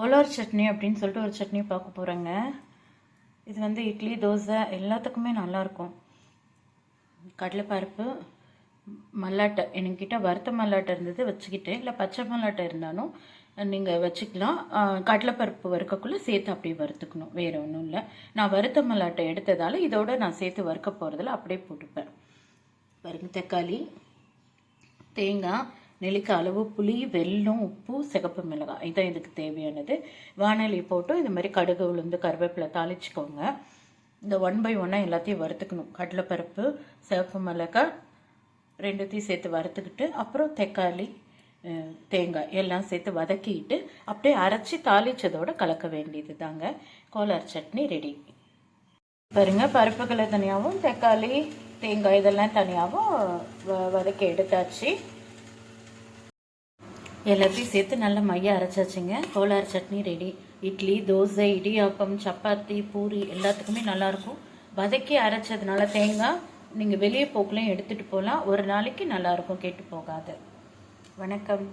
கோலார் சட்னி அப்படின்னு சொல்லிட்டு ஒரு சட்னி பார்க்க போகிறேங்க இது வந்து இட்லி தோசை எல்லாத்துக்குமே நல்லாயிருக்கும். கடலைப்பருப்பு மல்லாட்டை. என்கிட்ட வறுத்த மல்லாட்டை இருந்தது வச்சுக்கிட்டேன். இல்லை பச்சை மல்லாட்டை இருந்தாலும் நீங்கள் வச்சுக்கலாம். கடலைப்பருப்பு வறுக்கக்குள்ளே சேர்த்து அப்படியே வறுத்துக்கணும். வேறு ஒன்றும் இல்லை. நான் வறுத்த மல்லாட்டை எடுத்ததால் இதோட நான் சேர்த்து வறுக்க போகிறதில் அப்படியே போட்டுப்பேன். பாருங்க தக்காளி தேங்காய் நெல்லிக்காய் அளவு புளி வெல்லம் உப்பு சிகப்பு மிளகாய். இதான் இதுக்கு தேவையானது. வானொலி போட்டு இது மாதிரி கடுகு உளுந்து கருவேப்பிலை தாளிச்சுக்கோங்க. இந்த ஒன் பை ஒன்னாக எல்லாத்தையும் வறுத்துக்கணும். கடலைப்பருப்பு சிவப்பு மிளகாய் ரெண்டுத்தையும் சேர்த்து வறுத்துக்கிட்டு அப்புறம் தக்காளி தேங்காய் எல்லாம் சேர்த்து வதக்கிட்டு அப்படியே அரைச்சி தாளிச்சதோட கலக்க வேண்டியது தாங்க கோலார் சட்னி ரெடி பாருங்க பருப்புகளை தனியாகவும் தக்காளி தேங்காய் இதெல்லாம் தனியாகவும் வ- வதக்கி எடுத்தாச்சு. எல்லாத்தையும் சேர்த்து நல்லா மைய அரைச்சாச்சுங்க. கோலார் சட்னி ரெடி இட்லி தோசை இடியாப்பம் சப்பாத்தி பூரி எல்லாத்துக்குமே நல்லாயிருக்கும். வதக்கி அரைச்சதுனால தேங்காய் நீங்கள் வெளியே போக்குலையும் எடுத்துகிட்டு போகலாம் ஒரு நாளைக்கு நல்லாயிருக்கும் கெட்டு போகாது. வணக்கம்.